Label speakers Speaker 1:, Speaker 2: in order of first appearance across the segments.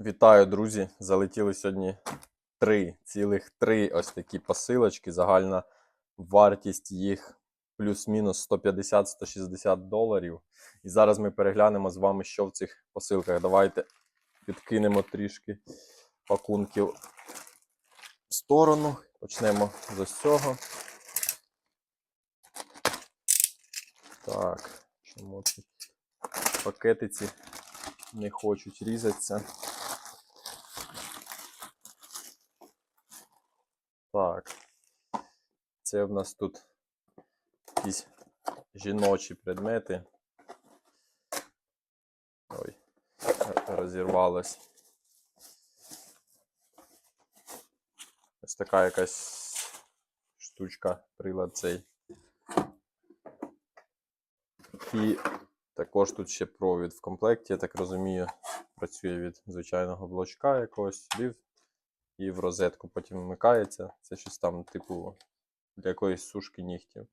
Speaker 1: Вітаю, друзі! Залетіли сьогодні три, цілих три ось такі посилочки. Загальна вартість їх плюс-мінус 150-160 доларів. І зараз ми переглянемо з вами, що в цих посилках. Давайте підкинемо трішки пакунків в сторону. Почнемо з ось цього. Так, чому ці пакетиці не хочуть різатися? Так. Це в нас тут якісь жіночі предмети. Ой, розірвалось. Ось така якась штучка, прилад цей. І також тут ще провід в комплекті, я так розумію, працює від звичайного блочка якогось і в розетку потім вмикається. Це щось там, типу, для якоїсь сушки нігтів.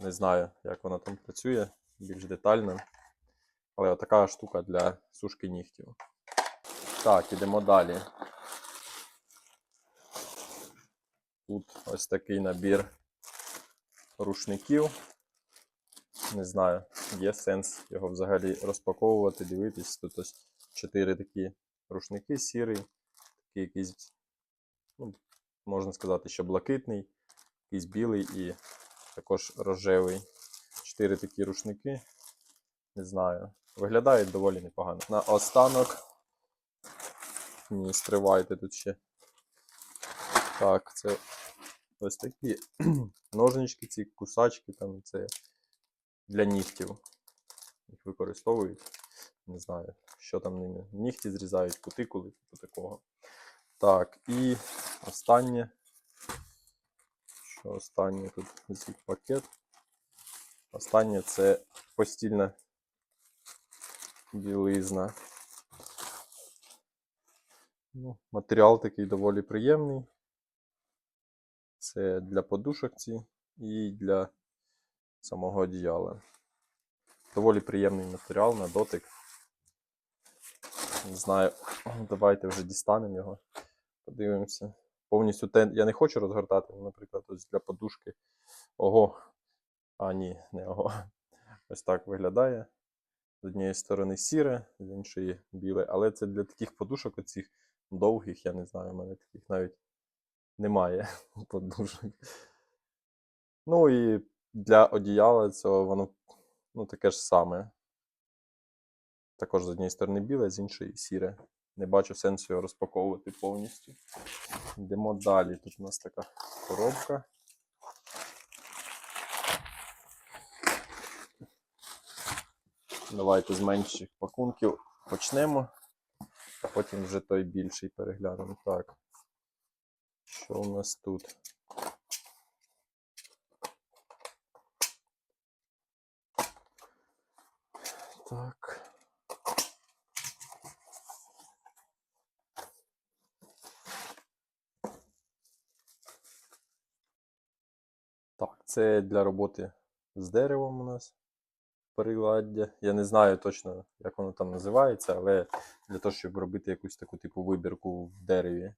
Speaker 1: Не знаю, як вона там працює більш детально. Але отака штука для сушки нігтів. Так, ідемо далі. Тут ось такий набір рушників. Не знаю, є сенс його взагалі розпаковувати, дивитись. Тут ось чотири такі рушники сірий, такий якийсь, ну, можна сказати, що блакитний, якийсь білий і також рожевий. Чотири такі рушники. Не знаю. Виглядають доволі непогано. На останок. Ні, стривайте тут ще. Так, це ось такі ножнички, ці кусачки, там це для нігтів. Їх використовують. Не знаю, що там ними. Нігті зрізають, кутикули, типу такого. Так, і останнє. Останнє тут звідки пакет. Останнє це постільна білизна. Ну, матеріал такий доволі приємний. Це для подушок ці і для самого одіяла. Доволі приємний матеріал на дотик. Не знаю, давайте вже дістанемо його. Подивимося. Повністю те я не хочу розгортати, наприклад, ось для подушки. Ого. А, ні, не ого. Ось так виглядає. З однієї сторони сіре, з іншої біле. Але це для таких подушок оцих довгих, я не знаю, у мене таких навіть немає подушок. Ну і для одіяла цього воно ну, таке ж саме. Також з однієї сторони біле, з іншої сіре. Не бачу сенсу його розпаковувати повністю. Йдемо далі. Тут у нас така коробка. Давайте з менших пакунків почнемо, а потім вже той більший переглянемо. Так. Що у нас тут? Так. Так, це для роботи з деревом у нас приладдя. Я не знаю точно, як воно там називається, але для того, щоб робити якусь таку типу вибірку в дереві.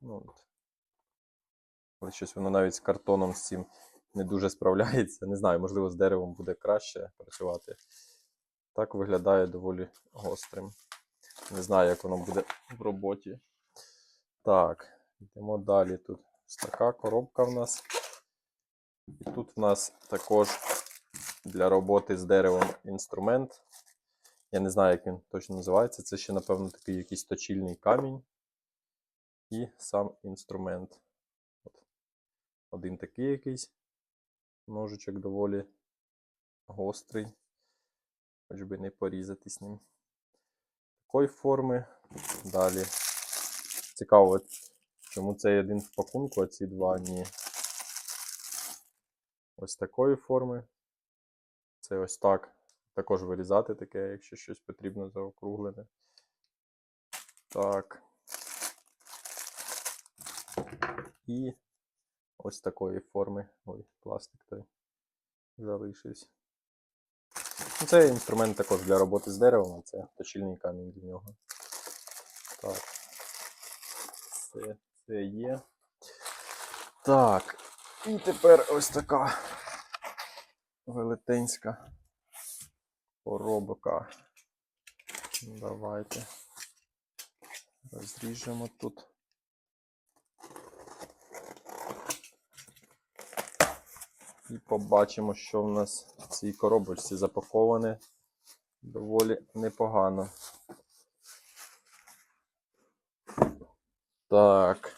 Speaker 1: Ну, от. Але щось воно навіть з картоном з цим не дуже справляється. Не знаю, можливо, з деревом буде краще працювати. Так виглядає доволі гострим. Не знаю, як воно буде в роботі. Так, йдемо далі. Тут ось така коробка в нас. І тут в нас також для роботи з деревом інструмент. Я не знаю, як він точно називається. Це ще, напевно, такий якийсь точильний камінь. І сам інструмент. От. Один такий якийсь ножичок доволі гострий. Хоч би не порізатись ним. Такої форми. Далі. Цікаво, чому цей один в пакунку, а ці два ні. Ось такої форми. Це ось так. Також вирізати таке, якщо щось потрібно заокруглене. Так. І ось такої форми. Ой, пластик той залишився. Ну, Це інструмент також для роботи з деревом, це точильний камінь для нього. Так. Це, це є. Так. І тепер ось така велетенська коробка. Давайте розріжемо тут. І побачимо, що в нас в цій коробочці запаковане доволі непогано. Так,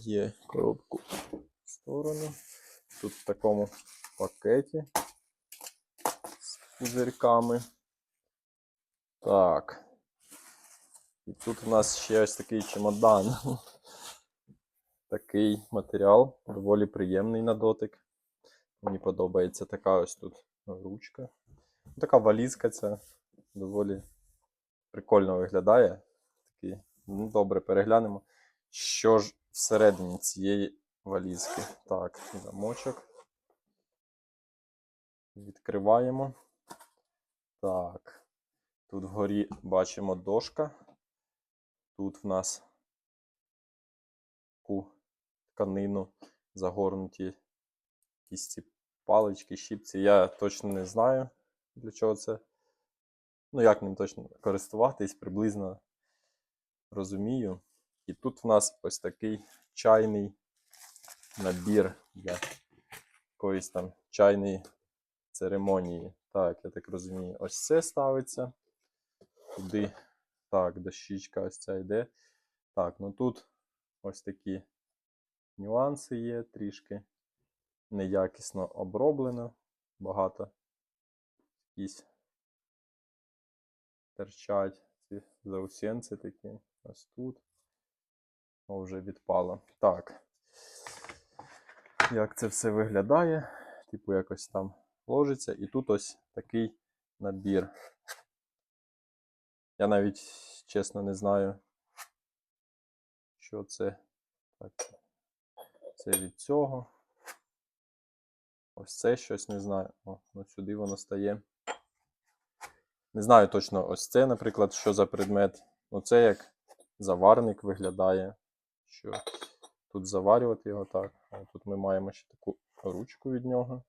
Speaker 1: є коробку в сторону. Тут в такому пакеті з пузирьками. Так. І тут у нас ще ось такий чемодан. Такий матеріал, доволі приємний на дотик. Мені подобається така ось тут ручка. Така валізка ця доволі прикольно виглядає. Такий, ну, добре, переглянемо. Що ж всередині цієї валізки? Так, замочок. Відкриваємо. Так. Тут вгорі бачимо дошка. Тут в нас таку тканину загорнуті якісь ці палички, щіпці. Я точно не знаю, для чого це. Ну, як ним точно користуватись, приблизно розумію. І тут в нас ось такий чайний набір для якоїсь там чайної церемонії. Так, я так розумію, ось це ставиться. Туди, так, дощічка ось ця йде. Так, ну тут ось такі нюанси є трішки. Неякісно оброблено. Багато якісь терчать ці заусенці такі. Ось тут. О, вже відпало. Так. Як це все виглядає? Типу, якось там ложиться. І тут ось такий набір. Я навіть чесно не знаю, що це. Так. Це від цього. Ось це щось не знаю. О, ну сюди воно стає. Не знаю точно, ось це, наприклад, що за предмет. Ну, це як заварник виглядає. Що тут заварювати його так. Тут ми маємо ще таку ручку від нього.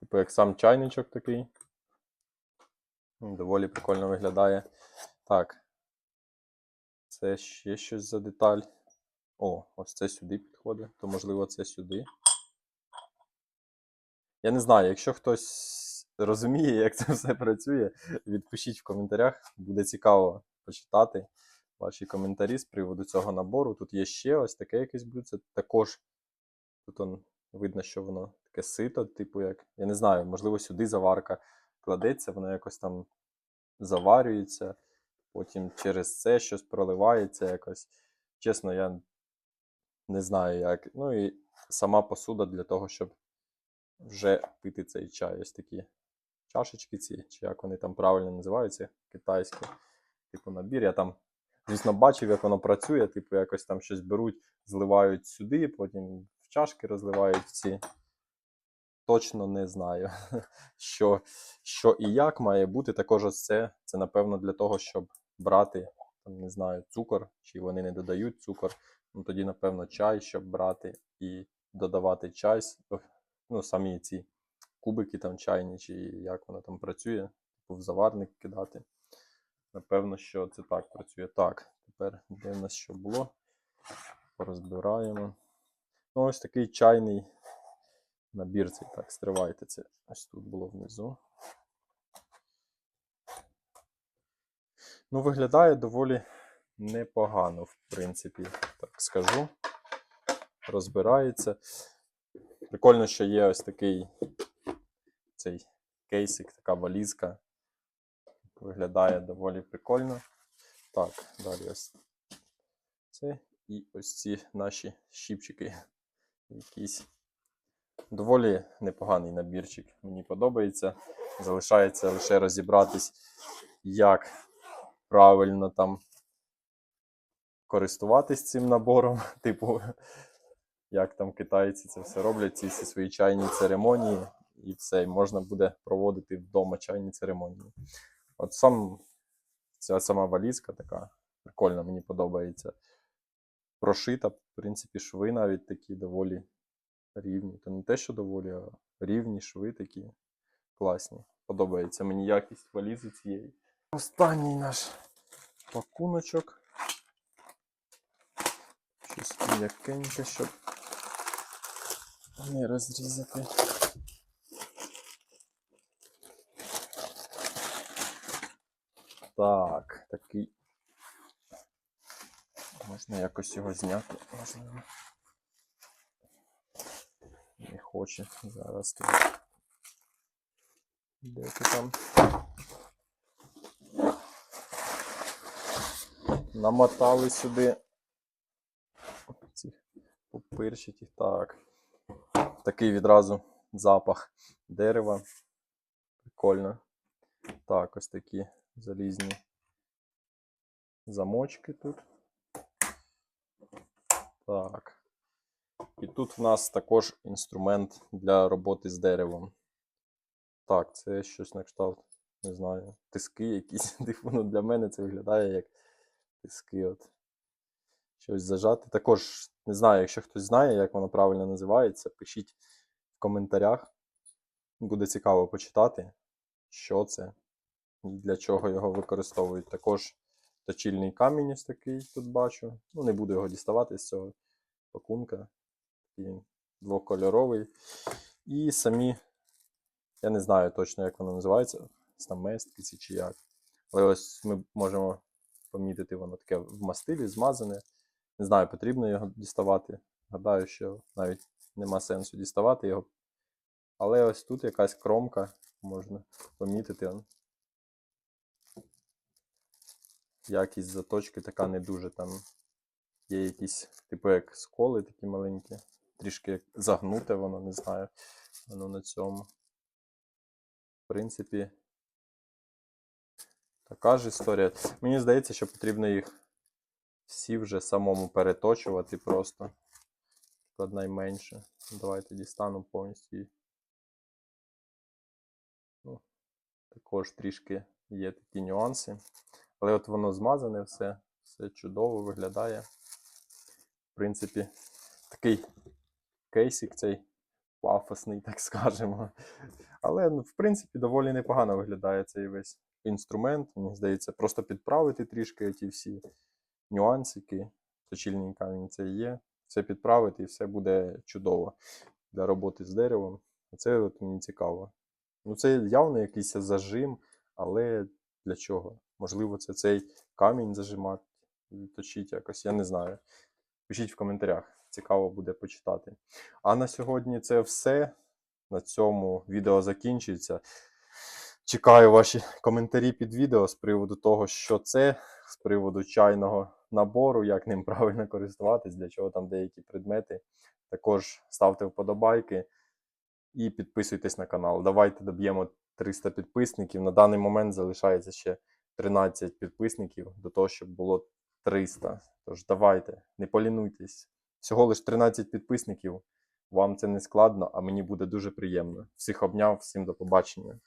Speaker 1: Типу, як сам чайничок такий. Доволі прикольно виглядає. Так. Це ще щось за деталь. О, ось це сюди підходить, то можливо це сюди. Я не знаю, якщо хтось розуміє, як це все працює, відпишіть в коментарях. Буде цікаво почитати ваші коментарі з приводу цього набору. Тут є ще ось таке якесь блюдце. Також тут он, видно, що воно таке сито, типу як. Я не знаю, можливо, сюди заварка кладеться, воно якось там заварюється, потім через це щось проливається якось. Чесно, я не знаю як. Ну і сама посуда для того, щоб вже пити цей чай. Ось такі чашечки ці, чи як вони там правильно називаються, китайські, типу набір. Я там, звісно, бачив, як воно працює, типу, якось там щось беруть, зливають сюди, потім в чашки розливають ці. Точно не знаю, що, що і як має бути. Також ось це, це, напевно, для того, щоб брати, там, не знаю, цукор, чи вони не додають цукор. Ну, тоді, напевно, чай, щоб брати і додавати чай, ну, самі ці кубики там чайні, чи як воно там працює, типу в заварник кидати. Напевно, що це так працює. Так, тепер де в нас що було? Порозбираємо. Ну, ось такий чайний набір цей. Так, стривайте це. Ось тут було внизу. Ну, виглядає доволі непогано, в принципі, так скажу. Розбирається. Прикольно, що є ось такий цей кейсик, така валізка. Виглядає доволі прикольно. Так, далі ось це. І ось ці наші щіпчики. Якийсь доволі непоганий набірчик. Мені подобається. Залишається лише розібратись, як правильно там користуватись цим набором. Типу, як там китайці це все роблять, ці всі свої чайні церемонії, і все, і можна буде проводити вдома чайні церемонії. От сам Ця сама валізка така прикольна, мені подобається. Прошита, в принципі, шви навіть такі доволі рівні. Та не те, що доволі, а рівні шви такі класні. Подобається мені якість валізи цієї. Останній наш пакуночок. Щось м'якеньке, щоб не розрізати. Так, такий. Можна якось його зняти, можливо. Не хоче. Зараз тут. Де ти там? Намотали сюди цих пупирчиків. Так. Такий відразу запах дерева. Прикольно. Так, ось такі залізні замочки тут. Так. І тут в нас також інструмент для роботи з деревом. Так, це щось на кшталт, не знаю, тиски якісь. Типу, ну, для мене це виглядає як тиски. От. Щось зажати. Також не знаю, якщо хтось знає, як воно правильно називається, пишіть в коментарях. Буде цікаво почитати, що це для чого його використовують. Також точильний камінь ось такий тут бачу. Ну, не буду його діставати з цього пакунка. Такий двокольоровий. І самі, я не знаю точно, як воно називається, стаместки чи як. Але ось ми можемо помітити, воно таке в мастилі, змазане. Не знаю, потрібно його діставати. Гадаю, що навіть нема сенсу діставати його. Але ось тут якась кромка можна помітити. он. Якість заточки така не дуже там. Є якісь, типу, як сколи такі маленькі. Трішки як загнуте воно, не знаю. Воно на цьому. В принципі, така ж історія. Мені здається, що потрібно їх всі вже самому переточувати просто. Як найменше. Давайте дістану повністю. Ну, також трішки є такі нюанси. Але от воно змазане все, все чудово виглядає. В принципі, такий кейсик цей пафосний, так скажемо. Але, ну, в принципі, доволі непогано виглядає цей весь інструмент. Мені здається, просто підправити трішки ті всі нюансики. Точильний камінь це є. Все підправити і все буде чудово для роботи з деревом. Оце от мені цікаво. Ну, це явно якийсь зажим, але для чого? Можливо, це цей камінь зажимати, точить якось, я не знаю. Пишіть в коментарях, цікаво буде почитати. А на сьогодні це все. На цьому відео закінчується. Чекаю ваші коментарі під відео з приводу того, що це, з приводу чайного набору, як ним правильно користуватись, для чого там деякі предмети. Також ставте вподобайки і підписуйтесь на канал. Давайте доб'ємо 300 підписників. На даний момент залишається ще 13 підписників до того, щоб було 300. Тож давайте, не полінуйтесь. Всього лиш 13 підписників. Вам це не складно, а мені буде дуже приємно. Всіх обняв, всім до побачення.